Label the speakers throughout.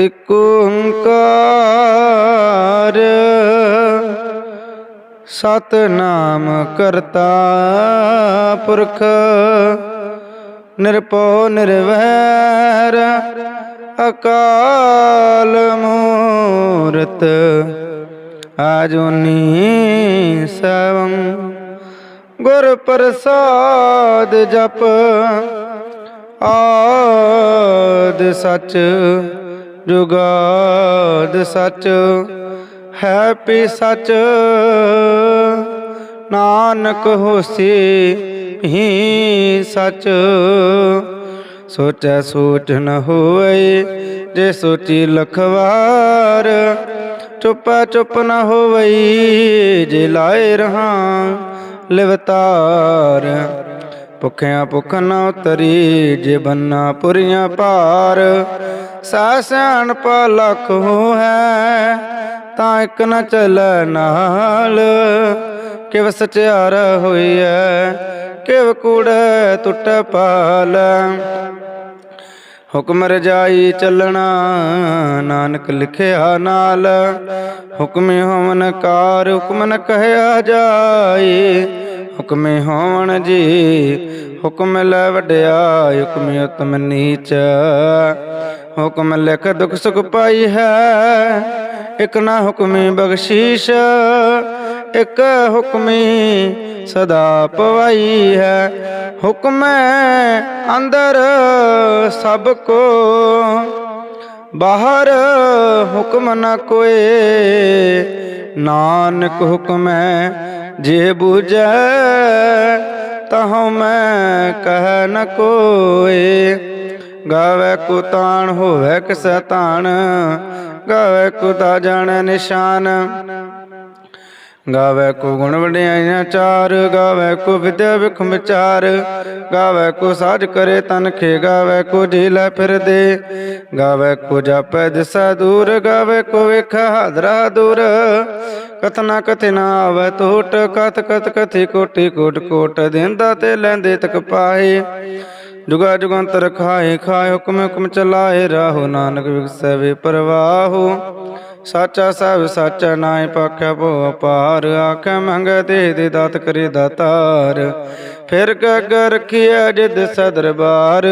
Speaker 1: ਇਕ ਓੰਕਾਰ। ਸਤਨਾਮ ਕਰਤਾ ਪੁਰਖ, ਨਿਰਭਉ ਨਿਰਵੈਰ, ਅਕਾਲ ਮੂਰਤ। ਆਜੁਨੀ ਸਵੰ ਗੁਰ ਪ੍ਰਸਾਦ ਜਪ। ਆਦ ਸਚ ਜੁਗਾਦ ਸਚ ਹੈ ਪੀ ਸਚ। ਨਾਨਕ ਹੋਸੀ ਹੀ ਸਚ। ਸੋਚੈ ਸੋਚ ਨ ਹੋਵੇ ਜੇ ਸੋਚੀ ਲਖਵਾਰ। ਚੁੱਪੈ ਚੁੱਪ ਨ ਹੋਵਈ, ਜੇ ਲਾਏ ਰਹਾ ਲਿਵਤਾਰ। ਭੁਖਿਆ ਭੁਖ ਨ ਉਤਰੀ, ਜੇ ਬੰਨਾ ਪੁਰੀਆਂ ਪਾਰ। ਸਾ ਸਿਆਣਪ ਪਾ ਲਖ ਹੈ, ਤਾਂ ਇੱਕ ਨ ਚਲ ਨਾਲ। ਕਿਵ ਸਚਿਆਰ ਹੋਈਐ, ਕਿਵ ਕੂੜੈ ਟੁੱਟੈ ਪਾਲ। ਹੁਕਮ ਰਜਾਈ ਚੱਲਣਾ, ਨਾਨਕ ਲਿਖਿਆ ਨਾਲ। ਹੁਕਮੇ ਹੋਵਨ ਕਾਰ, ਹੁਕਮ ਨ ਕਹਿਆ ਜਾਏ ਹੁਕਮੇ ਹੋਵਨ ਜੀ, ਹੁਕਮ ਲੈ ਵਡਿਆ ਹੁਕਮ ਉਤਮ ਨੀਚ। ਹੁਕਮ ਲਿਖ ਦੁਖ ਸੁਖ ਪਾਈ ਹੈ। ਇਕ ਨਾ ਹੁਕਮੀ ਬਖਸ਼ੀਸ਼, ਇਕ ਹੁਕਮੀ ਸਦਾ ਪਵਾਈ ਹੈ। ਹੁਕਮ ਅੰਦਰ ਸਭ ਕੋ, ਬਾਹਰ ਹੁਕਮ ਨ ਕੋਏ। ਨਾਨਕ ਹੁਕਮ ਹੈ, ਜੇ ਬੂਝੈ ਤਹੁ ਮੈਂ ਕਹਿ ਨ ਕੋਏ। ਗਾਵੇ ਕੋ ਤਾਣ ਹੋਵੇ ਕਿਸੈ ਤਾਣ ਗਾਵੇ ਕੋ ਤਾ ਜਾਣੈ ਨਿਸ਼ਾਨ। ਗਾਵੇ ਕੋ ਗੁਣ ਵਡਿਆਈਆਂ ਚਾਰ, ਗਾਵੇ ਕੋ ਵਿਦਿਆ ਵਿਖ ਵਿਚਾਰ। ਗਾਵੇ ਕੋ ਸਾਜ ਕਰੇ ਤਨ ਖੇ, ਗਾਵੇ ਕੋ ਢੀਲੇ ਫਿਰਦੇ। ਗਾਵੇ ਕੋ ਜਾਪੈ ਦਿਸਾ ਦੂਰ, ਗਾਵੇ ਕੋ ਵੇਖ ਹਾਦਰਾ ਦੂਰ। ਕਥਨਾ ਕਥਿਨਾ ਆਵੇ ਟੋਟ ਕਥ ਕਤ ਕਥੀ ਕੋਟੀ ਕੋਟ ਕੋਟ ਦਿੰਦਾ ਤੇ ਲੈਂਦੇ ਤਕ ਪਾਏ। ਜੁਗਾ ਜੁਗੰਤਰ ਖਾਏ ਖਾਏ ਹੁਕਮ ਹੁਕਮ ਚਲਾਏ, ਰਾਹੋ ਨਾਨਕ ਵਿਗਸੈ ਵੇ ਪਰਵਾਹੋ। ਸਾਚਾ ਸਭ ਸਾਚਾ ਨਾਇ ਪਾਖਿਆ ਭੋ ਅਪਾਰ, ਆਖੇ ਮੰਗੈ ਦੇ ਦੇ ਦਾਤ ਕਰੇ ਦਾਤਾਰ। ਫਿਰ ਕਗ ਰਖਿਆ ਜਿਦ ਸਦਰਬਾਰ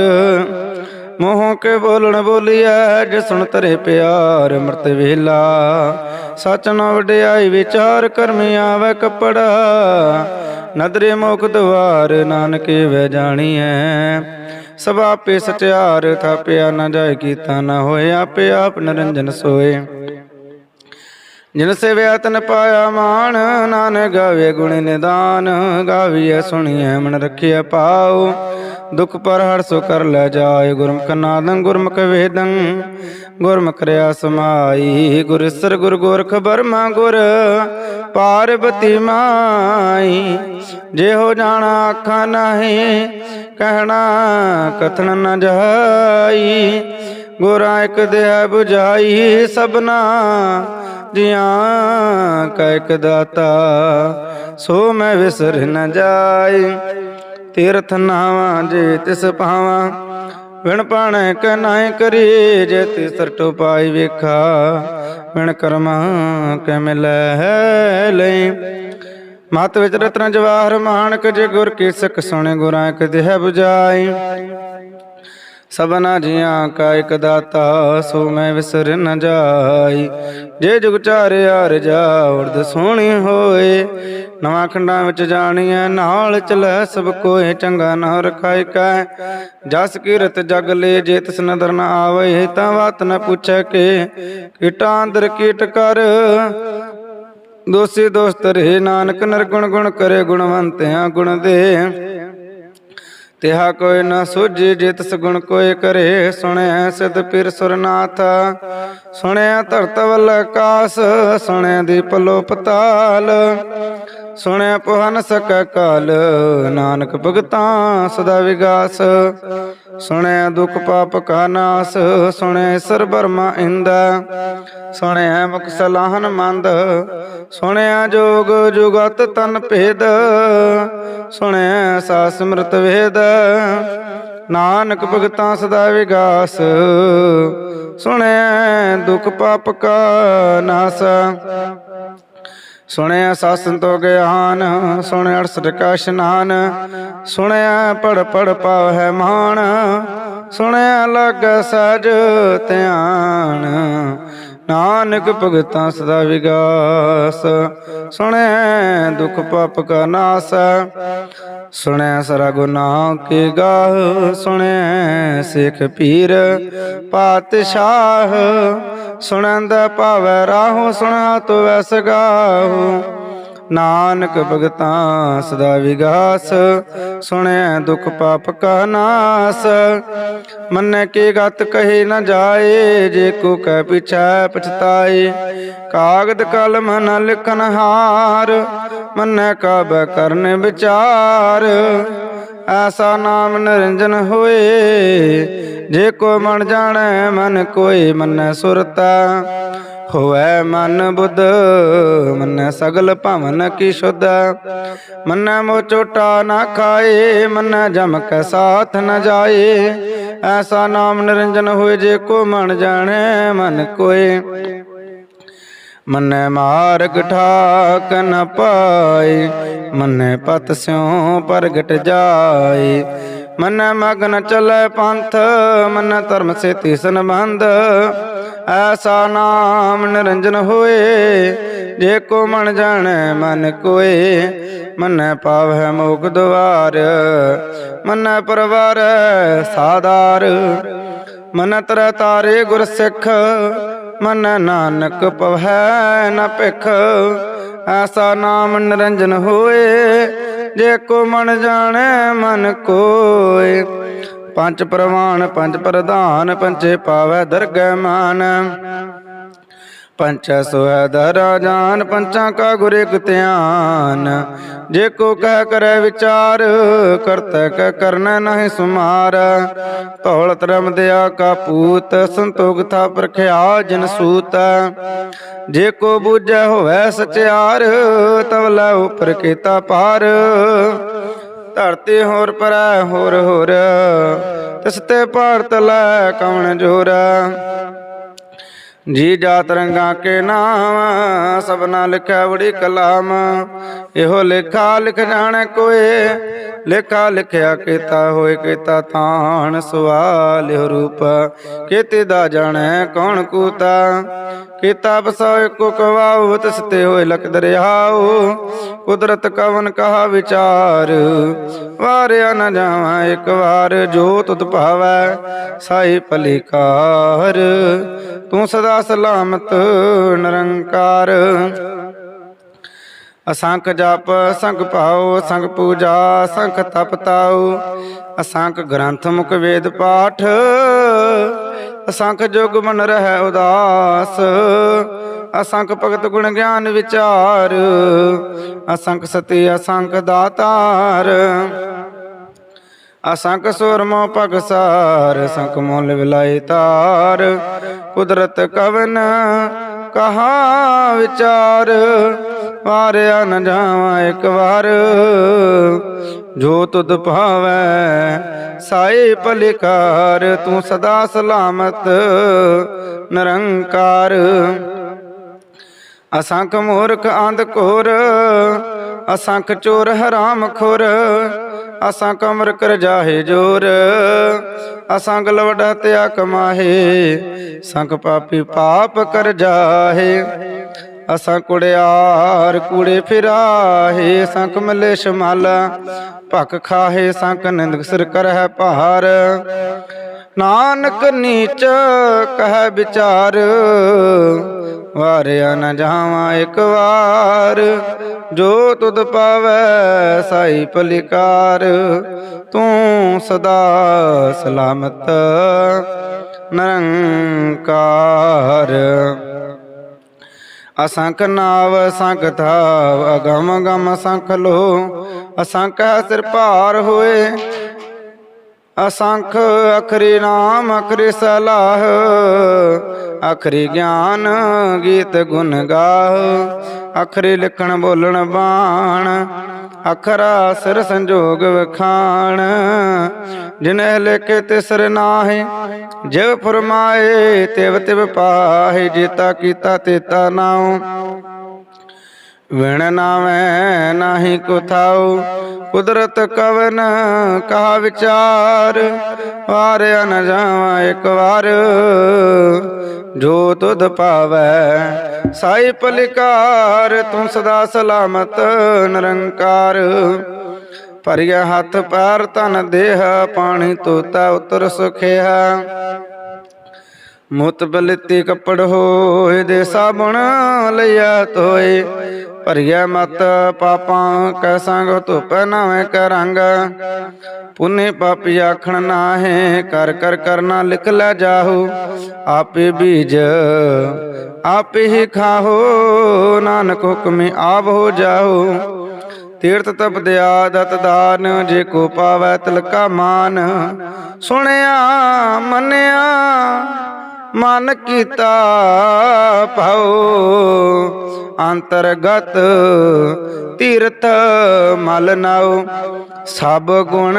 Speaker 1: ਮੋਹ ਕੇ ਬੋਲਣ ਬੋਲੀਐ ਜਿ ਸੁਣ ਤਰੇ ਪਿਆਰ, ਅੰਮ੍ਰਿਤ ਵੇਲਾ। ਸਚ ਨ ਵਡਿਆਈ ਵਿਚਾਰ ਕਰਮੀ ਆਵੇ ਕਪੜਾ। ਨਦਰੇ ਮੁਖ ਦਵਾਰ ਨਾਨਕੇ ਵੈ ਜਾਣੀਐ। ਸਭ ਆਪੇ ਸਚਿਆਰ ਥਾਪਿਆ ਨਾ ਜਾਏ ਕੀਤਾ ਨਾ ਹੋਏ, ਆਪੇ ਆਪ ਨਿਰੰਜਨ ਸੋਏ। ਜਿਨ ਸੇਵਿਆ ਤਨ ਪਾਇਆ ਮਾਨ ਨਾਨਕ ਗਾਵੇ ਗੁਣ ਨਿਦਾਨ, ਗਾਵੀਐ ਸੁਣੀਐ ਮਨ ਰੱਖਿਆ ਪਾਉ ਦੁਖ ਪਰ ਹਰ ਸੋ ਕਰ ਲੈ ਜਾਏ, ਗੁਰਮੁਖ ਨਾਦੰ, ਗੁਰਮੁਖ ਵੇਦੰ। ਗੁਰਮੁਖ ਰਿਆ ਸਮਾਈ, ਗੁਰ ਸਰ ਗੁਰ ਗੋਰਖ ਬਰਮਾ ਗੁਰ ਪਾਰਬਤੀ ਮਾਈ। ਜੇ ਹੋ ਜਾਣਾ ਆਖਾਂ ਨਹੀਂ, ਕਹਿਣਾ ਕਥਨ ਨ ਜਾਈ। ਗੁਰਾਂ ਇੱਕ ਦੇਹ 부ਝਾਈ ਸਭਨਾ ਜਿਆਂ ਕਾ ਇੱਕ ਦਾਤਾ, ਸੋ ਮੈਂ ਵਿਸਰ ਨ ਜਾਏ ਤੀਰਥ ਨਾਵਾਂ ਜੇ ਤਿਸ ਪਾਵਾਂ ਵਿਣ ਪਾਣੈ ਕਨਾਇ ਕਰੀ, ਜੇ ਤਿਸਰ ਟੋ ਪਾਈ ਵੇਖਾ ਵਿਣ ਕਰਮਾ ਕੈ ਮਿਲੈ ਲਈ। ਮਤ ਵਿੱਚ ਰਤਨ ਜਵਾਹਰ ਮਾਨਕ, ਜੇ ਗੁਰ ਕੀ ਸਿੱਖ ਸੁਣੇ ਗੁਰਾਂ ਇੱਕ ਦੇਹ 부ਝਾਈ ਸਭਨਾ ਜੀਆਂ ਕਾ ਇਕ ਦਾਤਾ, ਸੋ ਮੈਂ ਵਿਸਰ ਨ ਜਾਈ। ਜੇ ਜੁਗ ਚਾਰਿਆ ਰਜਾ ਉਰਦ ਸੋਹਣੀ ਹੋਏ। ਨਵਾਂ ਖੰਡਾਂ ਵਿੱਚ ਜਾਣੀਐ, ਨਾਲ ਚਲੈ ਸਭ ਕੋਏ, ਚੰਗਾ ਨਾ ਰਖਾਇ ਕੈ। ਜਸ ਕੀਰਤ ਜਗ ਲੈ, ਜੇ ਤਿਸ ਨਦਰ ਨ ਆਵੇ, ਤਾਂ ਬਾਤ ਨ ਪੁੱਛੈ ਕੇ। ਕੀਟਾਂ ਅੰਦਰ ਕੀਟ ਕਰ। ਦੋਸੀ ਦੋਸਤ ਰਹੇ ਨਾਨਕ ਨਿਰਗੁਣ ਗੁਣ ਕਰੇ ਗੁਣਵੰਤਿਆਂ ਗੁਣ ਦੇ। ਤਿਹਾ ਕੋਈ ਨਾ ਸੋਝੀ, ਜਿਤ ਸਗੁਣ ਕੋਈ ਕਰੇ। ਸੁਣਿਆ ਸਿਧ ਪੀਰ ਸੁਰਨਾਥ ਸੁਣਿਆ ਧਰਤ ਵੱਲ ਆਕਾਸ ਸੁਣਿਆ ਦੀਪ ਲੋ ਪਤਾਲ ਸੁਣਿਆ ਪੁਹਨ ਸਕੈ ਕਾਲ, ਨਾਨਕ ਭਗਤਾਂ ਸਦਾ ਵਿਗਾਸ। ਸੁਣਿਆ ਦੁਖ ਪਾਪ ਕਾ ਨਾਸ ਸੁਣਿਆ ਸਰ ਬਰਮਾ ਇੰਦ। ਸੁਣਿਆ ਮੁਖ ਸਲਾਹਨ ਮੰਦ ਸੁਣਿਆ ਜੋਗ ਜੁਗਤ ਤਨ ਭੇਦ। ਸੁਣਿਆ ਸਾ ਸਿਮਰਤ ਵੇਦ ਨਾਨਕ ਭਗਤਾਂ ਸਦਾ ਵਿਗਾਸ। ਸੁਣਿਆ ਦੁਖ ਪਾਪ ਕਾ ਨਾਸ। ਸੁਣਿਆ ਸਾਸਨ ਤੋਂ ਗਿਆਨ, ਸੁਣਿਆ ਅਰਸਟ ਕਾ ਇਸ਼ਨਾਨ। ਸੁਣਿਆ ਪੜ ਪੜ ਪਾਵ ਹੈ ਮਾਨ। ਸੁਣਿਆ ਲਗ ਸਜ ਧਿਆਨ। ਨਾਨਕ ਭਗਤਾਂ ਸਦਾ ਵਿਗਾਸ। ਸੁਣਿਆ ਦੁਖ ਪਾਪ ਕਾ ਨਾਸ। ਸੁਣਿਆ ਸਰਾ ਗੁਨਾਹ ਕੀ ਗਾਹ। ਸੁਣਿਆ ਸਿੱਖ ਪੀਰ ਪਾਤਸ਼ਾਹ। ਸੁਣੰਦਾ ਭਾਵੈ ਰਾਹੋ ਸੁਣਾ ਤੋ ਵੈਸ ਗਾਹੋ। ਨਾਨਕ ਭਗਤਾਂ ਸਦਾ ਵਿਗਾਸ ਸੁਣਿਆ ਦੁਖ ਪਾਪ ਕਾ ਨਾਸ। ਮੰਨੇ ਕੀ ਗਤ ਕਹੀ ਨ ਜਾਏ, ਜੇ ਕੋ ਕਹਿ ਪਿਛੈ ਪਛਤਾਏ। ਕਾਗਦ ਕਲਮ ਨ ਲਿਖਨ ਹਾਰ, ਮੰਨੇ ਕਾਬ ਕਰਨ ਵਿਚਾਰ। ਐਸਾ ਨਾਮ ਨਿਰੰਜਨ ਹੋਏ, ਜੇ ਕੋ ਮਨ ਜਾਣੈ, ਮਨ ਕੋਈ ਮੰਨੈ ਸੁਰਤਾ। ਹੋਵੈ ਮਨ ਬੁੱਧ, ਮੰਨੈ ਸਗਲ ਭਵਨ ਕੀ ਸੁਧ। ਮੰਨੈ ਮੋ ਚੋਟਾ ਨਾ ਖਾਏ, ਮਨ ਜਮ ਕੈ ਸਾਥ ਨ ਜਾਏ। ਐਸਾ ਨਾਮ ਨਿਰੰਜਨ ਹੋਏ ਜੇ ਕੋ ਮਨ ਜਾਣੈ, ਮਨ ਕੋਏ। ਮੰਨੈ ਮਾਰਗ ਠਾਕ ਨ ਪਾਏ, ਮੰਨੈ ਪਤ ਸਿਉ ਪ੍ਰਗਟ ਜਾਏ। ਮੰਨੈ ਮਗਨ ਚਲੈ ਪੰਥ, ਮਨ ਧਰਮ ਸੇ ਤਿਸਨ ਬੰਧ ਐਸਾ ਨਾਮ ਨਿਰੰਜਨ ਹੋਏ, ਜੇ ਕੋ ਮਨ ਜਾਣੈ, ਮਨ ਕੋਏ। ਮੰਨੈ ਪਾਵੈ ਮੋਖ ਦੁਆਰ, ਮੰਨੈ ਪਰਵਾਰ ਸਾਧਾਰ। ਮਨ ਤਰ ਤਾਰੇ ਗੁਰ ਸਿੱਖ, ਮਨ ਨਾਨਕ ਪਵੈ ਨ ਭਿਖ। ਐਸਾ ਨਾਮ ਨਿਰੰਜਨ ਹੋਏ, ਜੇ ਕੋ ਮਨ ਜਾਣੈ, ਮਨ ਕੋਏ। ਪੰਜ ਪ੍ਰਵਾਨ, ਪੰਜ ਪ੍ਰਧਾਨ ਪੰਚੇ ਪਾਵੈ ਦਰਗਹਿ ਮਾਨ। ਪੰਚ ਸੋਹਿ ਦਰਾ ਜਾਨ ਪੰਚਾਂ ਕਾ ਗੁਰ ਇਕ ਧਿਆਨ। ਜੇ ਕੋ ਕਹਿ ਕਰੈ ਵਿਚਾਰ, ਕਰਤੈ ਕੈ ਕਰਨਾ ਨਹੀਂ ਸੁਮਾਰ। ਧੌਲਤ ਤਰਮ ਦਿਆ ਕਾ ਪੂਤ, ਸੰਤੋਖ ਥਾ ਪ੍ਰਖਿਆ ਜਨ ਸੂਤ। ਜੇ ਕੋ ਬੂਝੈ ਹੋਵੈ ਸਚਿਆਰ, ਤਵ ਲੈ ਉਪਰ ਕੀਤਾ ਪਾਰ। ਧਰਤੀ ਹੋਰ ਪਰੈ, ਹੋਰ ਹੋਰ। ਤਿਸ ਤੇ ਭਾਰਤ ਲੈ ਕਵਣ ਜੋਰ? ਜੀ ਜਾਤ ਰੰਗਾ ਕੇ ਨਾਮ ਸਭਨਾ ਲਿਖਿਆ ਬੜੀ ਕਲਾਮ। ਇਹੋ ਲੇਖਾ ਲਿਖ ਜਾਣੇ ਕੋਏ, ਲੇਖਾ ਲਿਖਿਆ ਕੀਤਾ ਹੋਏ ਕੀਤਾ ਤਾਣ ਸਵਾਲ ਰੂਪ। ਕਿਤੇ ਦਾ ਜਾਣੈ ਕੌਣ ਕੂਤਾ? ਕੀਤਾ ਬਸਾਇ ਕੋ ਕਵਾਉ ਤਸਤੇ ਹੋਏ ਲਖ ਦਰਿਆਉ। ਕੁਦਰਤ ਕਵਨ ਕਹਾ ਵਿਚਾਰ, ਵਾਰਿਆ ਨ ਜਾਵਾਂ ਇੱਕ ਵਾਰ, ਜੋ ਤੁਧ ਭਾਵੈ ਸਾਈ ਭਲਿਕਾਰ। ਤੂੰ ਸਦਾ ਸਲਾਮਤ, ਨਿਰੰਕਾਰ। ਅਸੰਖ ਜਪ ਸੰਗ ਭਾਉ ਸੰਗ ਪੂਜਾ, ਸੰਖ ਤਪ ਤਾਉ ਅਸੰਖ ਗ੍ਰੰਥ ਮੁਖ ਵੇਦ ਪਾਠ ਅਸੰਖ ਜੁਗ ਮਨ ਰਹਿ ਉਦਾਸ ਅਸੰਖ ਭਗਤ ਗੁਣ ਗਿਆਨ ਵਿਚਾਰ ਅਸੰਖ ਸਤੀ ਅਸੰਖ ਦਾਤਾਰ ਅਸੰਖ ਸੁਰਮੋ ਭਗਸਾਰ ਸੰਖ ਮੁੱਲ ਵਿਲਾਈ ਤਾਰ, ਕੁਦਰਤ ਕਵਨ ਕਹਾ ਵਿਚਾਰ ਵਾਰਿਆ ਨ ਜਾਵਾਂ ਇੱਕ ਵਾਰ। ਜੋ ਤੁਧ ਭਾਵੈ, ਸਾਈ ਭਲਿਕਾਰ, ਤੂੰ ਸਦਾ ਸਲਾਮਤ, ਨਿਰੰਕਾਰ। ਅਸੰਖ ਮੂਰਖ ਅੰਧ ਘੋਰ ਅਸੰਖ ਚੋਰ ਹਰਾਮ ਖੋਰ ਅਸਾਂ ਕਮਰ ਕਰ ਜਾਹੇ ਜੋਰ ਅਸਾਂ ਲਵੜਾ ਤਿਆ ਕਮਾਹੇ, ਸੰਖ ਪਾਪੀ ਪਾਪ ਕਰ ਜਾਹੇ ਅਸਾਂ ਕੁੜਿਆਰ ਕੂੜੇ ਫਿਰਾਹੇ, ਸੰਖ ਮਲੇ ਸ਼ਮਾਲ ਭਖ ਖਾਹੇ, ਸੰਖ ਨਿੰਦਕ ਸਿਰ ਕਰਹਿ ਭਾਰ ਨਾਨਕ ਨੀਚ ਕਹਿ ਵਿਚਾਰ, ਵਾਰਿਆ ਨ ਜਾਵਾਂ ਇੱਕ ਵਾਰ। ਜੋ ਤੁਧ ਪਾਵੈ ਸਾਈ ਭਲਿਕਾਰ ਤੂੰ ਸਦਾ ਸਲਾਮਤ ਨਿਰੰਕਾਰ। ਅਸੰਖ ਨਾਵ, ਅਸੰਖ ਥਾਵ ਅਗਮ ਗਮ ਅਸੰਖ ਲੋ ਅਸੰਖ ਸਿਰ ਭਾਰ ਹੋਏ ਅਸੰਖ ਅਖਰੀ ਨਾਮ ਅਖਰੀ ਸਲਾਹ, ਅਖਰੀ ਗਿਆਨ ਗੀਤ ਗੁਣ ਗਾਹ, ਅਖਰੀ ਲਿਖਣ ਬੋਲਣ ਬਾਣ, ਅਖਰਾ ਸਿਰ ਸੰਜੋਗ ਵਖਾਣ, ਜਿਨਹਿ ਲਿਖੇ ਤਿਸਰ ਨਾਹੇ, ਜਿਵ ਫਰਮਾਏ ਤਿਵ ਤਿਵ ਪਾਹੇ, ਜੇਤਾ ਕੀਤਾ ਤੇਤਾ ਨਾਉ। ਵਿਣ ਨਾਵੇਂ ਨਾਹੀ ਕੋ ਥਾਉ ਕੁਦਰਤ ਕਵਨ ਕਹਾ ਵਿਚਾਰ ਵਾਰਿਆ ਨ ਜਾਵਾਂ ਇੱਕ ਵਾਰ। ਜੋ ਤੁਧ ਪਾਵੈ, ਸਾਈ ਪਲਿਕਾਰ, ਤੂੰ ਸਦਾ ਸਲਾਮਤ ਨਿਰੰਕਾਰ। ਭਰਿਆ ਹੱਥ ਪੈਰ ਤਨ ਦੇਹ, ਪਾਣੀ ਤੋਤਾ ਉਤਰ ਸੁਖਿਆ ਮੁਤ ਬਲਿਤੀ ਕੱਪੜ ਹੋਏ ਦੇ ਸਾਬਣ ਲਿਆ ਤੋਏ। ਭਰਿਆ ਮਤ ਪਾਪਾਂ ਕੈ ਸੰਗ ਧੁਪ ਨਾਵੇਂ ਕੈ ਪੁਨੇ ਪਾਪੀ ਆਖਣ ਨਾਹੇ, ਕਰ ਕਰ ਕਰਨਾ ਲਿਖ ਲੈ ਜਾਹੂ। ਆਪੇ ਬੀਜ ਆਪੇ ਹੀ ਖਾਹੋ, ਨਾਨਕ ਹੁਕਮੇ ਆਪ ਹੋ ਜਾਹੂ। ਤੀਰਥ ਤਪ ਦਿਆ ਦਤ ਦਾਨ, ਜੇ ਕੋ ਪਾਵੈ ਤਿਲਕਾ ਮਾਨ। ਸੁਣਿਆ, ਮੰਨਿਆ, ਮਨ ਕੀਤਾ ਭਾਉ। ਅੰਤਰਗਤ ਤੀਰਥ ਮਲ ਨਾਉ। ਸਭ ਗੁਣ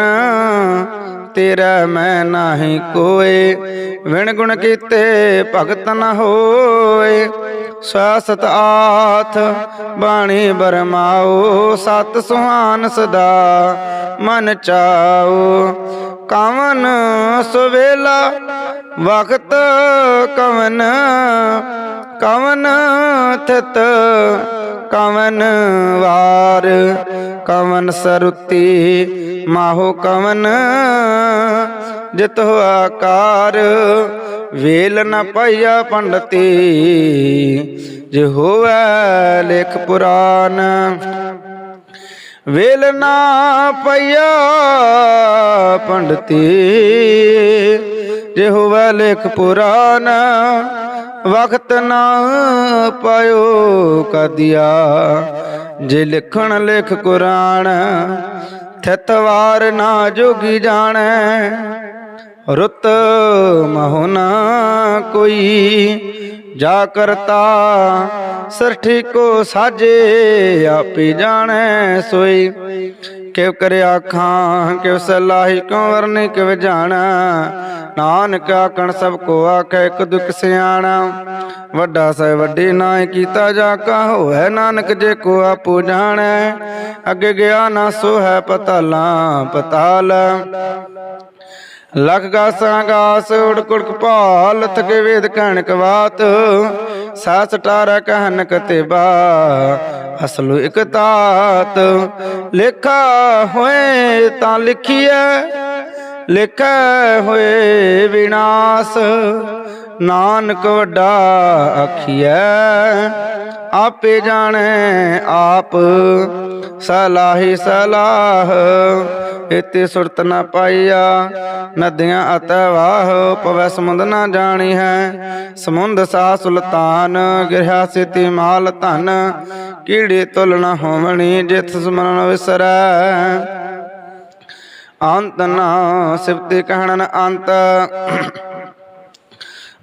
Speaker 1: ਤੇਰਾ ਮੈਂ ਨਾਹੀ ਕੋਏ। ਵਿਣ ਗੁਣ ਕੀਤੇ ਭਗਤ ਨ ਹੋਏ। ਸਾਸਤ ਆਥ ਬਾਣੀ ਬਰਮਾਓ ਸਤ ਸੁਹਾਨ ਸਦਾ ਮਨ ਚਾਓ ਕਵਨ ਸੁਵੇਲਾ ਵਕਤ ਕਵਨ ਕਵਨ ਥਿਤ, ਕਵਨ ਵਾਰ, ਕਵਨ ਸਰੁਤੀ, ਮਾਹੋ ਕਵਨ, ਜਿਤ ਆਕਾਰ ਵੇਲ ਨ ਪਈਆ ਪੰਡਤੀ, ਜੇ ਹੋਵੇ ਲੇਖ ਪੁਰਾਨ। ਵੇਲ ਨਾ ਪਈਆ ਪੰਡਤੀ ਜੇ ਹੋਵੇ ਲੇਖ ਪੁਰਾਨ ਵਕਤ ਨਾ ਪਾਇਓ ਕਦਿਆ। ਜੇ ਲਿਖਣ ਲੇਖ ਕੁਰਾਨ ਥਿਤਵਾਰ ਨਾ ਜੋਗੀ ਜਾਣੈ। ਰੁੱਤ ਮਹੁਨਾ ਕੋਈ ਜਾ ਕਰਤਾ, ਸਰਠੀ ਕੋ ਸਾਜੇ, ਆਪੇ ਜਾਣੈ ਸੋਈ। ਕਿਵ ਕਰੇ ਆਖਾਂ ਕਿਵ ਸਲਾਹੀ ਕਿਉ ਵਰਨੇ ਕਿਵ ਜਾਣਾ। ਨਾਨਕ ਆਕਣ ਸਭ ਕੋ ਆਖੈ, ਇੱਕ ਦੁਖ ਸਿਆਣਾ। ਵੱਡਾ ਸਹਿ ਵੱਡੀ ਨਾਇ ਕੀਤਾ ਜਾ ਕਾ ਹੋਐ ਨਾਨਕ ਜੇ ਕੋ ਆਪੂ ਜਾਣੈ। ਅੱਗੇ ਗਿਆ ਨਾ ਸੋ ਹੈ ਪਤਾਲਾ, ਪਤਾਲ। ਲਖ ਗਾਸਾਂ ਗਾਸ ਉੜ ਭਾਲ ਥਕੇ ਵੇਦ ਕਹਿਣਕ ਬਾਤ ਸਾਸ ਟਾਰਾ ਕਹਿਨ ਕਤੇ ਬਾ ਅਸਲੁ ਇਕ ਤਾਤ ਲੇਖਾ ਹੋਏ ਤਾਂ ਲਿਖੀਐ, ਲਿਖੈ ਹੋਏ ਵਿਨਾਸ਼। ਨਾਨਕ ਵੱਡਾ ਆਖੀਐ, ਆਪੇ ਜਾਣੈ ਆਪ, ਸਲਾਹੀ ਸਲਾਹ ਇਤੇ ਸੁਰਤ ਨ ਪਾਈਆ, ਨਦੀਆਂ ਅਤੈ ਵਾਹ, ਪਵੈ ਸਮੁੰਦ ਨ ਜਾਣੀ ਹੈ ਸਮੁੰਦ ਸਾ ਸੁਲਤਾਨ ਗਿਰਹਾ ਸਿਤੀ ਮਾਲ ਧਨ, ਕੀੜੇ ਤੁਲ ਨ ਹੋਵਣੀ ਜਿਤ ਸਮਰਨ ਵਿਸਰੈ। ਅੰਤ ਨਾ ਸਿਫਤੇ ਕਹਿਣਨ ਅੰਤ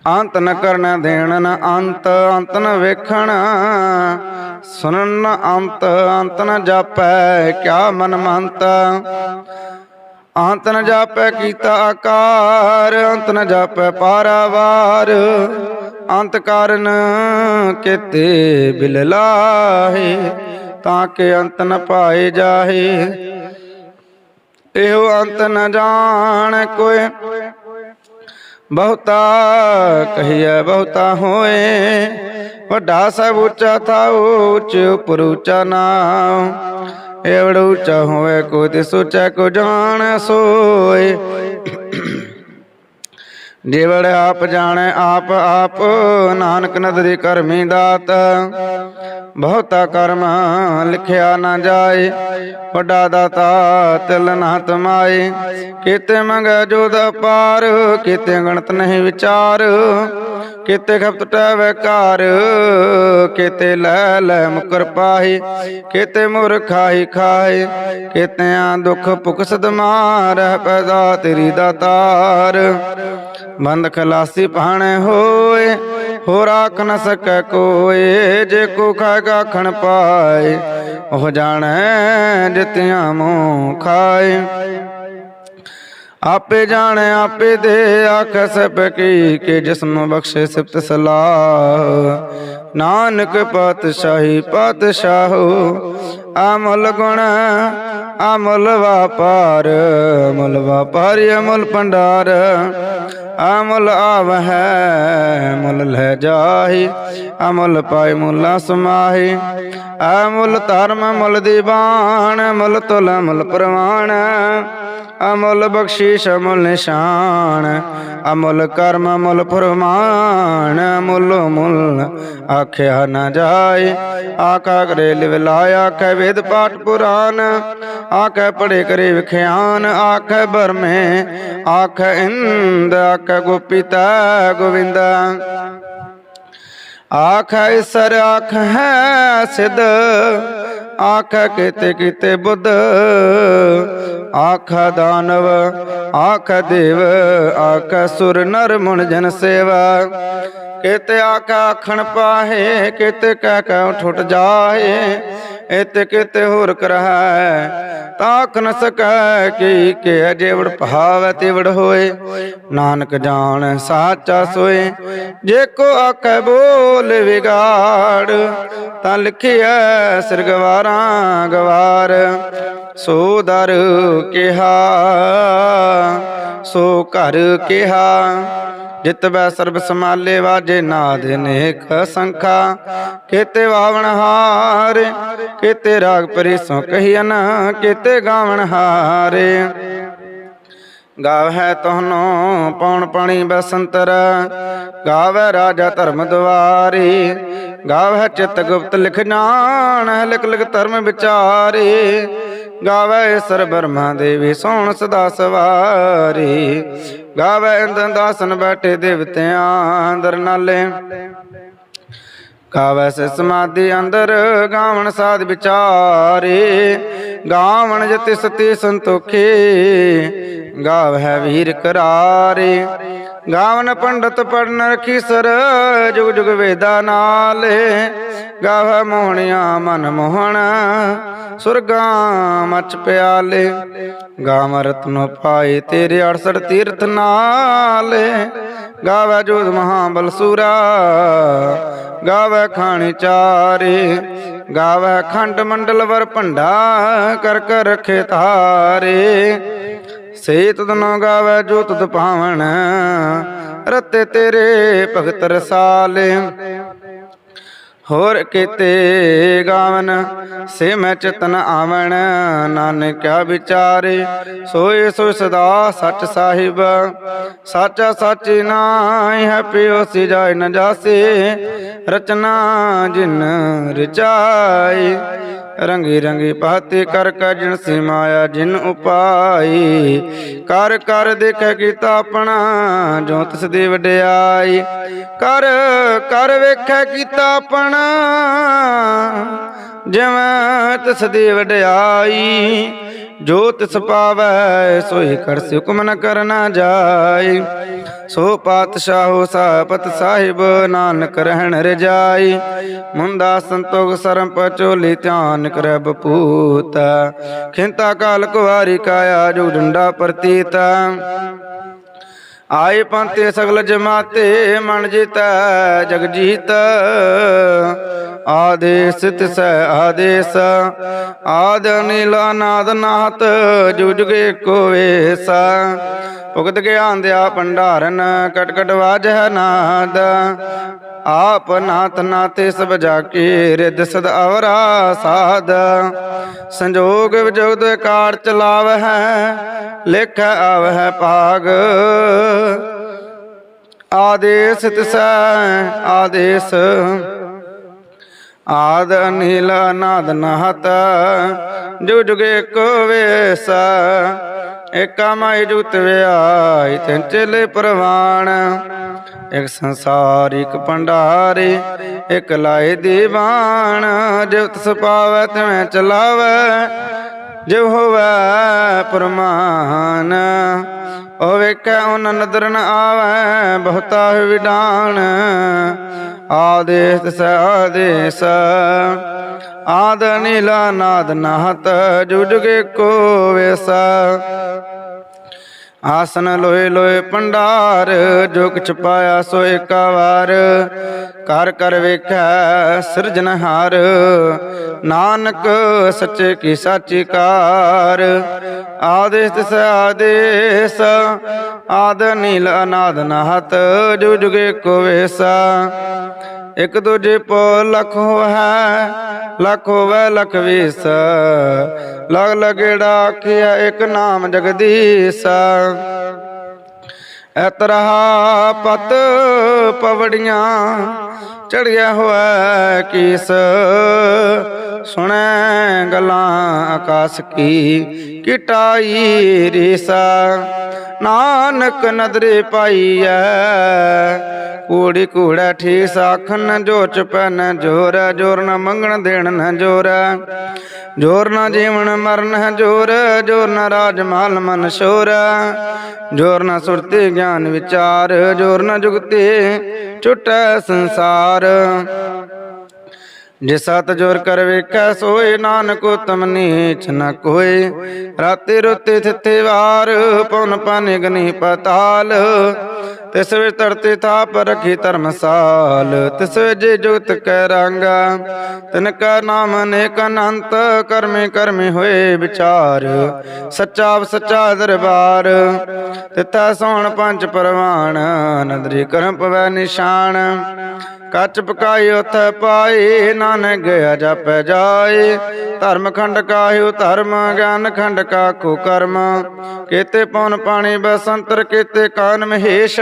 Speaker 1: ਅੰਤ ਨ ਕਰਨ ਦੇਣ ਨ ਅੰਤ ਅੰਤ ਨ ਵੇਖਣ। ਸੁਣਨ ਨ ਅੰਤ ਅੰਤ ਨ ਜਾਪੈ, ਕਿਆ ਮਨ ਮੰਤ ਅੰਤ ਨ ਜਾਪੈ ਕੀਤਾ ਆਕਾਰ, ਅੰਤ ਨ ਜਾਪੈ ਪਾਰਾਵਾਰ। ਅੰਤ ਕਾਰਨ ਕਿਤੇ ਬਿਲ ਲਾਹੇ, ਤਾਂ ਕਿ ਅੰਤ ਨ ਪਾਏ ਜਾਹੇ। ਇਹੋ ਅੰਤ ਨ ਜਾਣ ਕੋਈ ਬਹੁਤਾ ਕਹੀਐ ਬਹੁਤਾ ਹੋਏ, ਵੱਡਾ ਸਭ ਉੱਚਾ ਥਾ ਉੱਚ ਉਪਰ ਉੱਚਾ ਨਾਮ ਏਵੜ ਉੱਚਾ ਹੋਵੇ ਕੋ ਤੇ ਸੋਚੈ ਕੋ ਜਾਣ ਸੋਏ। ਜੇਵੜ ਆਪ ਜਾਣੈ, ਆਪ ਆਪ ਨਾਨਕ ਨਦਰੀ ਕਰਮੀ ਦਾਤ। ਬਹੁਤਾ ਕਰਮ ਲਿਖਿਆ ਨਾ ਜਾਏ, ਵੱਡਾ ਦਾਤਾ ਤਿਲ ਨਾ ਤਮਾਏ। ਕਿਤੇ ਮੰਗੈ ਜੋਦ ਅਪਾਰ, ਕਿਤੇ ਗਣਤ ਨਹੀਂ ਵਿਚਾਰ। ਕਿਤੇ ਖਪਤ ਟਹਿ ਕਾਰ ਕਿਤੇ ਲੈ ਲੈ ਮੁਕਰ ਪਾਹੀ। ਕਿਤੇ ਮੁਰ ਖਾਈ ਖਾਏ, ਕਿਤਿਆਂ ਦੁੱਖ ਭੁਖ ਸਦਮਾਰ ਪੈਦਾ ਤੇਰੀ ਦਾਤਾਰ। ਬੰਦ ਖਲਾਸੀ ਭਾਣੇ ਹੋਏ ਹੋ ਰਾਖ ਨ ਸਕੈ ਕੋਏ, ਜੇ ਕੋ ਖਾਗਾ ਖਣ ਪਾਏ, ਉਹ ਜਾਣੈ ਜਿਤਿਆਂ ਮੂੰ ਖਾਏ। ਆਪੇ ਜਾਣੇ, ਆਪੇ ਦੇ ਆਖ ਸਭ ਕੀ, ਕਿ ਜਿਸਨੂੰ ਬਖਸ਼ੇ ਸਿਫਤ ਸਲਾਹ। ਨਾਨਕ ਪਾਤਸ਼ਾਹੀ ਪਾਤਸ਼ਾਹੋ ਅਮਲ ਗੁਣ, ਅਮਲ ਵਪਾਰ, ਅਮਲ ਵਾਪਾਰੀ, ਅਮਲ ਭੰਡਾਰ। ਅਮਲ ਆਵਹਿ ਮੁੱਲ ਲੈ ਜਾਹੀ, ਅਮਲ ਪਾਏ ਮੁੱਲਾ ਸਮਾਹੀ। ਅਮੁੱਲ ਧਰਮ, ਮੁੱਲ ਦੀਵਾਨ, ਮੁੱਲ ਤੁਲ, ਮੁੱਲ ਪ੍ਰਵਾਨ। ਅਮੁੱਲ ਬਖਸ਼ੀਸ਼ ਅਮੁੱਲ ਨਿਸ਼ਾਨ। ਅਮੁੱਲ ਕਰਮ ਅਮੁੱਲ ਫਰਮਾਨ। ਅਮੁੱਲ ਮੁੱਲ ਆਖਿਆ ਨਾ ਜਾਏ। ਆਕਾ ਕਰੇ ਲਿਵ ਲਾਇਆ, ਆਖੈ ਵੇਦ ਪਾਠ ਪੁਰਾਨ। ਆਖੈ ਪੜੇ ਕਰੇ ਵਿਖਿਆਨ, ਆਖੈ ਬਰਮੇ। ਆਖੈ ਇੰਦ, ਆਖੈ ਗੋਪੀਤਾ ਗੋਵਿੰਦ। ਆਖ ਸਰ ਆਖ ਹੈ ਸਿਧ, ਆਖ ਕਿਤੇ ਕਿਤੇ ਬੁੱਧ। ਆਖ ਦਾਨਵ, ਆਖ ਦੇਵ, ਆਖ ਸੁਰ ਨਰ ਮੁਨ ਜਨ ਸੇਵਾ। ਕਿਤੇ ਆਖ ਆਖਣ ਪਾਹੇ, ਕਿਤੇ ਕਹਿ ਕਹਿ ਠੁੱਟ ਜਾਏ ਇਤ ਕਿਤੇ ਹੋਰ ਕਰਹਿ ਤਾਖ ਨ ਸਕੈ ਕੀ ਕੇ ਜੇਵੜ ਭਾਵੈ ਤਿਵੜ ਹੋਏ। ਨਾਨਕ ਜਾਣ, ਸਾਚਾ ਸੋਏ, ਜੇ ਕੋ ਆਖੈ ਬੋਲ ਵਿਗਾੜ, ਤਾਂ ਲਿਖਿਆ ਸਿਰ ਗਵਾਰਾਂ ਗਵਾਰ। ਸੋ ਦਰ ਕਿਹਾ, ਸੋ ਘਰ ਕਿਹਾ ਜਿਤਬੈ ਸਰਬ ਸਮਾਲੇ ਵਾਜੇ ਨਾਦ ਨੇਕ ਸੰਖਾ। ਕਿਤੇ ਵਾਵਣ ਹਾਰ, ਕਿਤੇ ਰਾਗ ਪਰਿਸੋਂ ਕਹੀਨ ਕਿਤੇ ਗਾਵਣ ਹਾਰੇ। ਗਾਵਹਿ ਤੋਹਨੋ ਪੌਣ ਪਾਣੀ ਬਸੰਤਰ ਗਾਵੈ ਰਾਜਾ ਧਰਮ ਦੁਆਰੀ। ਗਾਵਹਿ ਚਿਤ ਗੁਪਤ ਲਿਖ ਜਾਣ, ਲਿਖ ਲਿਖ ਧਰਮ ਵਿਚਾਰੇ। ਗਾਵੈ ਸਰ ਬਰਮਾ ਦੇਵੀ ਸੋਣ ਸਦਾ ਸਵਾਰੀ। ਗਾਵੈ ਇੰਦਨ ਦਾਸਨ ਬੈਠੇ ਦੇਵਤਿਆਂ ਅੰਦਰ ਨਾਲੇ। ਗਾਵੈ ਸੇ ਸਮਾਧੀ ਅੰਦਰ ਗਾਵਣ ਸਾਧ ਵਿਚਾਰੇ। ਗਾਵਣ ਜਤਿ ਸਤੀ ਸੰਤੋਖੇ। ਗਾਵੈ ਵੀਰ ਕਰਾਰੇ। ਗਾਵਨ ਪੰਡਤ ਪੜਨ ਰਖੀ ਸਰ, ਜੁਗ ਜੁਗ ਵੇਦਾ ਨਾਲੇ। ਗਾਵੈ ਮੋਹਣਿਆ ਮਨ ਮੋਹਣ, ਸੁਰਗਾ ਮਚ ਪਿਆਲੇ। ਗਾਵ ਰਤਨ ਪਾਏ ਤੇਰੇ 68 ਤੀਰਥ ਨਾਲੇ। ਗਾਵੈ ਜੋਧ ਮਹਾਬਲ ਬਲਸੂਰਾ ਗਾਵੈ ਖਾਣੀ ਚਾਰੇ। ਗਾਵੈ ਖੰਡ ਮੰਡਲ ਵਰ ਭੰਡਾ, ਕਰ ਕਰ ਰਖੇ ਤਾਰੇ ਸੇ ਤਦਨੋ ਗਾਵੈ ਜੋ ਤੁਧ ਭਾਵਨ, ਰਤੇ ਤੇਰੇ ਭਗਤ ਰਸਾਲੇ। ਹੋਰ ਕੀਤੇ ਗਾਵਨ, ਸੇ ਮੈਂ ਚਤਨ ਆਵਣ ਨਾਨਕਿਆ ਵਿਚਾਰੇ। ਸੋਏ ਸੋ ਸਦਾ ਸੱਚ ਸਾਹਿਬ, ਸਾਚਾ ਸਾਚੀ ਨਾਹੀ ਹੈ ਪਿਓ ਸੀ ਜਾਇ ਨ ਜਾਸੇ। ਰਚਨਾ ਜਿਨ ਰਚਾਈ ਰੰਗੀ ਰੰਗੀ ਪਾਤੇ ਕਰ ਕਜਣ ਸੀ ਮਾਇਆ ਜਿਨ ਉਪਾਈ। ਕਰ ਕਰ ਦੇਖੈ ਕੀਤਾ ਆਪਣਾ, ਜੋ ਤਿਸ ਦੀ ਵਡਿਆਈ। ਕਰ ਕਰ ਵੇਖੈ ਕੀਤਾ ਆਪਣਾ, ਜਿਵੇਂ ਤਿਸ ਦੀ ਵਡਿਆਈ। ਜੋ ਤਿਸ ਪਾਵੈ ਸੋਈ ਕਰ ਹੁਕਮ ਨ ਕਰਨਾ ਜਾਈ ਸੋ ਪਾਤਸ਼ਾਹੋ ਸਾਪਤ ਸਾਹਿਬ, ਨਾਨਕ ਰਹਿਣ ਰਜਾਈ ਮੁੰਦਾ ਸੰਤੋਖ ਸਰਮ ਪਚੋਲੀ ਧਿਆਨ ਕਰੈ ਬਪੂਤ। ਖਿੰਤਾ ਕਾਲ ਕੁਵਾਰੀ ਕਾਇਆ, ਜੋ ਡੰਡਾ ਪ੍ਰਤੀਤਾ। ਆਏ ਪੰਤੇ ਸਗਲ ਜਮਾਤੇ, ਮਨ ਜੀਤੈ, ਜਗ ਜੀਤ। ਆਦੇਸ ਤਿਸੈ ਆਦੇਸ, ਆਦ ਨੀਲਾ ਨਾਦ ਨਾਤ ਜੁਜਗੇ ਕੋ ਵੇਸ। ਭੁਗਤ ਗਿਆਨ ਦਿਆ ਭੰਡਾਰਨ ਕਟ ਕਟ ਨਾਦ। ਆਪ ਨਾਥ ਨਾਤੇ ਸਭ ਜਾ ਕੇ ਰਿਦ ਸਦ ਅਵਰਾ ਸਾਧ ਸੰਜੋਗ ਵਿਜੋਗ ਦੇ ਕਾਰ ਚਲਾਵ ਹੈ ਲਿਖ ਆਵ ਹੈ ਭਾਗ। ਆਦੇਸ ਤਿਸੈ, ਆਦੇਸ। ਆਦ ਅਨਿਲ ਨਾਦ ਨਹਤ, ਜੁਗ ਜੁਗ ਏਕ ਵੇਸਾ। ਏਕਾ ਮਾਈ ਜੁਗਤ ਵਿਆਈ ਤਿਨ ਚੇਲੇ ਪ੍ਰਵਾਨ ਇੱਕ ਸੰਸਾਰ, ਇੱਕ ਭੰਡਾਰੇ, ਇੱਕ ਲਾਏ ਦੀਵਾਨ। ਜਿਵ ਤਿਸ ਪਾਵੈ, ਤਿਵੇਂ ਚਲਾਵੈ। ਜਿਵ ਹੋਵੈ ਪਰਮਾਨ, ਉਹ ਵੇਖੈ ਉਹਨਾਂ ਨਦਰ ਨ ਆਵੈ, ਬਹੁਤਾ ਵਿਡਾਨ ਆਦੇਸ ਤਿਸ ਆਦੇਸ। ਆਦ ਨੀਲਾ ਨਾਦ ਨਾਹਤ, ਜੁਜਗੇ ਕੋ ਵੇਸਾ। ਆਸਨ ਲੋਏ ਲੋਏ ਪੰਡਾਰ ਜੋ ਕਿਛ ਪਾਇਆ ਸੋ ਏਕਾ ਵਾਰ ਕਰ ਕਰ ਵੇਖੈ ਸਿਰਜਨਹਾਰ ਨਾਨਕ ਸੱਚੇ ਕੀ ਸਾਚੀ ਕਾਰ। ਆਦੇਸ ਤਿਸ ਆਦੇਸ, ਆਦ ਨੀਲ ਅਨਾਦ ਨਾਹਤ ਜੋ ਜੁਗੇ ਕੋ ਵੇਸਾ। ਇਕ ਦੂਜੇ ਪੋ ਲਖ ਹੈ ਲਖ ਹੋਵੇ ਲਖ ਵੀਸ। ਲਗ ਲਗੇੜਾ ਆਖਿਆ ਇੱਕ ਨਾਮ ਜਗਦੀਸ਼। ਐਤਰਹਾ ਪਤ ਪਵੜੀਆਂ ਚੜਿਆ ਹੋਇਆ ਕੀਸ? ਸੁਣੈ ਗੱਲਾਂ ਆਕਾਸ ਕੀ ਕਿਟਾਈ ਰੀਸਾ? ਨਾਨਕ ਨਦਰੇ ਪਾਈਐ ਕੂੜੀ ਕੂੜਾ ਠੀਸ ਆਖਣ ਜੋ ਚਪੈ ਨ ਜੋਰ ਜੋਰ ਨ ਮੰਗਣ ਦੇਣ ਨ ਜੋਰ। ਜੋਰ ਨ ਜੀਵਨ ਮਰਨ ਜੋਰ ਜੋਰ ਨ ਰਾਜ ਮਾਲ ਮਨ ਸ਼ੋਰ। ਜੋਰ ਨ ਸੁਰਤੀ ਗਿਆਨ ਵਿਚਾਰ, ਜੋਰ ਨ ਜੁਗਤੀ ਛੁਟੈ ਸੰਸਾਰ। ਜੇ ਸਤ ਜੋਰ ਕਰ ਵੇਖੈ ਸੋਏ, ਨਾਨਕ ਉਤਮ ਨੀਚ ਨ ਕੋਏ। ਰਾਤੇ ਰੋਤੇ ਥਿੱਥੇ ਵਾਰ ਪਉਨ ਪਾਨੇ ਗਨੀ ਪਤਾਲ। ਤਿਸ ਵਿੱਚ ਤਰਤੇ ਥਾਪ ਰਖੀ ਧਰਮਸਾਲ, ਤਿਸ ਵਿੱਚ ਜੁਗਤ ਕੈ ਰੰਗਾ ਤਿਨ ਕਾ ਨਾਮ ਅਨੇਕ ਅਨੰਤ, ਕਰਮੇ ਕਰਮੇ ਹੋਏ ਵਿਚਾਰ, ਸੱਚਾ ਸੱਚਾ ਦਰਬਾਰ, ਤਿੱਥਾ ਸੋਣ ਪੰਜ ਪਰਵਾਨ ਨਦਰੀ ਕਰਮ ਪਵੈ ਨਿਸ਼ਾਨ, ਕੱਚ ਪਕਾਈ ਉਥ ਪਾਈ, ਨਾਨਕ ਗਿਆ ਜਪੈ ਜਾਏ, ਧਰਮ ਖੰਡ ਕਾਹਿਓ ਧਰਮ, ਗਿਆਨ ਖੰਡ ਕਾ ਕੋ ਕਰਮ, ਕੀਤੇ ਪਉਨ ਪਾਣੀ ਬਸੰਤਰ, ਕੀਤੇ ਕਾਨ ਮਹੇਸ਼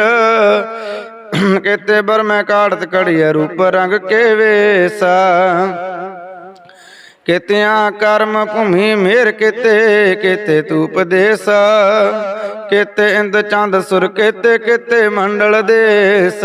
Speaker 1: ਕੇਤੇ ਬਰਮੈ ਕਾੜਤ ਕੜੀਐ ਰੂਪ ਰੰਗ ਕੇ ਵੇਸਾ। ਕਿਤਿਆਂ ਕਰਮ ਭੂਮੀ ਮੇਰ ਕਿਤੇ ਕਿਤੇ ਤੂਪ ਦੇਸ। ਕਿਤੇ ਇੰਦ ਚੰਦ ਸੁਰ ਕਿਤੇ ਕਿਤੇ ਮੰਡਲ ਦੇਸ।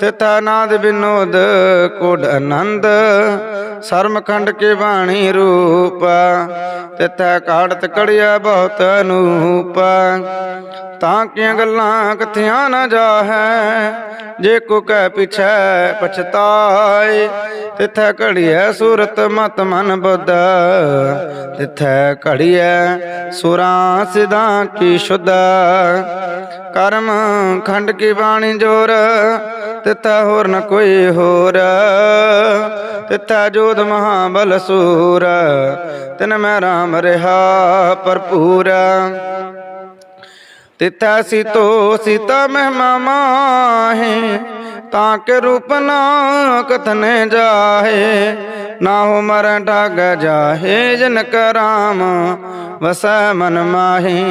Speaker 1: ਤਿਥਾ ਨਾਦ ਬਿਨੋਦ, ਕੋਡ ਆਨੰਦ। ਸਰਮਖੰਡ ਕੇ ਬਾਣੀ ਰੂਪ ਤਿਥਾ ਕਾੜਤ ਕੜਿਆ ਬਹੁਤ ਅਨੂਪ। ਤਾਂ ਕੀਆਂ ਗੱਲਾਂ ਕਥਿਆਂ ਨਾ ਜਾਹੈ, ਜੇ ਕੋ ਕਹਿ ਪਿਛੈ ਪਛਤਾਏ। ਤਿਥੈ ਘੜੀਐ ਸੂਰਤ ਮਤ ਮਨ ਬੁੱਧ, ਤਿਥੈ ਘੜੀਐ ਸੁਰਾਂ ਸਿਧਾਂ ਕੀ ਸ਼ੁੱਧ। ਕਰਮ ਖੰਡ ਕੀ ਬਾਣੀ ਜੋਰ ਤਿਥੈ ਹੋਰ ਨ ਕੋਈ ਹੋਰ। ਤਿਥੈ ਜੋਧ ਮਹਾਬਲ ਸੂਰ। ਤਿਨ ਮੈਂ ਰਾਮ ਰਹਾ ਭਰਪੂਰ। ਤਿਥੈ ਸੀਤੋ ਸੀਤਾ ਮਹਿਮਾ ਮਾਹੇ। ਤਾਂ ਕਿ ਰੂਪ ਨਾ ਕਥਨੇ ਜਾਹੇ, ਨਾ ਹੋ ਮਰ ਠਗ ਜਾਹੇ ਜਨ ਕਰਾਮ ਵਸੈ ਮਨ ਮਾਹੀ,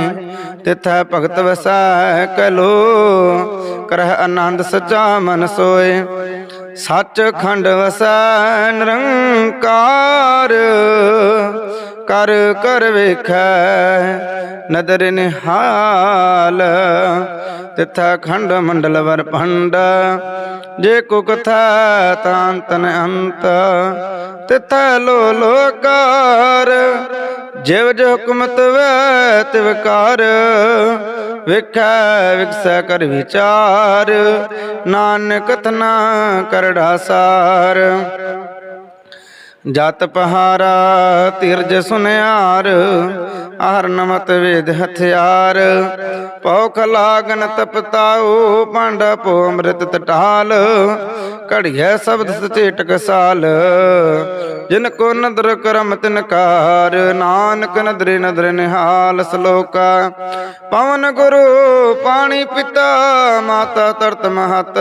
Speaker 1: ਤਿਥੈ ਭਗਤ ਵਸੈ ਕਲੋ, ਕਰਹਿ ਆਨੰਦ ਸਚਾ ਮਨ ਸੋਏ। ਸੱਚ ਖੰਡ ਵਸੈ ਨਿਰੰਕਾਰ, ਕਰ ਕਰ ਵੇਖੈ ਨਦਰ ਨਿਹਾਲ। ਤਿਥਾ ਖੰਡ ਮੰਡਲ ਵਰ ਭੰਡ। ਜੇ ਕੋ ਕਥਾ ਤਾਂ ਤਨ ਅੰਤ। ਤਿਥਾ ਲੋ ਲੋਕਾਰ। ਜਿਵ ਜੋ ਹੁਕਮਤ ਵੈ ਤਿਵਕਾਰ ਵਿਖੈ ਵਿਕਸੈ ਕਰ ਵਿਚਾਰ। ਨਾਨਕ ਕਥਨਾ ਕਰੜਾ ਸਾਰ। ਜਤ ਪਹਾਰਾ ਤਿਰਜ ਸੁਨਿਆਰ। ਹਰ ਨਮਤ ਵੇਦ ਹਥਿਆਰ। ਪੌਖ ਲਾਗਨ ਤਪਤਾਉ ਭਾਂਡਾ ਪੋ ਅੰਮ੍ਰਿਤ ਟਟਾਲ ਘੜੀਐ ਸ਼ਬਦ ਸਚੇਟ ਕਸਾਲ ਜਿਨ ਕੋ ਨਦਰ ਕਰਮ ਤਿਨਕਾਰ ਨਾਨਕ ਨਦਰੇ ਨਦਰ ਨਿਹਾਲ ਸ਼ਲੋਕਾ। ਪਵਨ ਗੁਰੂ, ਪਾਣੀ ਪਿਤਾ, ਮਾਤਾ ਤਰਤ ਮਹਤ।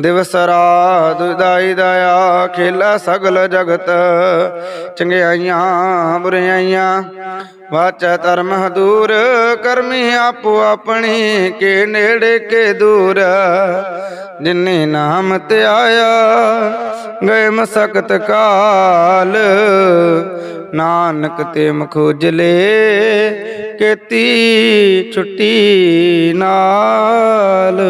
Speaker 1: ਦਿਵਸ ਰਾਤ ਦਾਈ ਦਇਆ ਖੇਲਾ ਸਗਲ ਜਗਤ। ਚੰਗਿਆਈਆਂ, ਬੁਰਿਆਈਆਂ, ਵਾਚਾ ਧਰਮ ਦੂਰ ਕਰਮੀ ਆਪੋ ਆਪਣੀ, ਕੇ ਨੇੜੇ ਕੇ ਦੂਰ। ਜਿਨੇ ਨਾਮ ਤੇ ਆਇਆ ਗਏ ਮਸਕਤ ਕਾਲ। ਨਾਨਕ ਤੇ ਮਖੋਜਲੇ ਕੀਤੀ ਛੁੱਟੀ ਨਾਲ।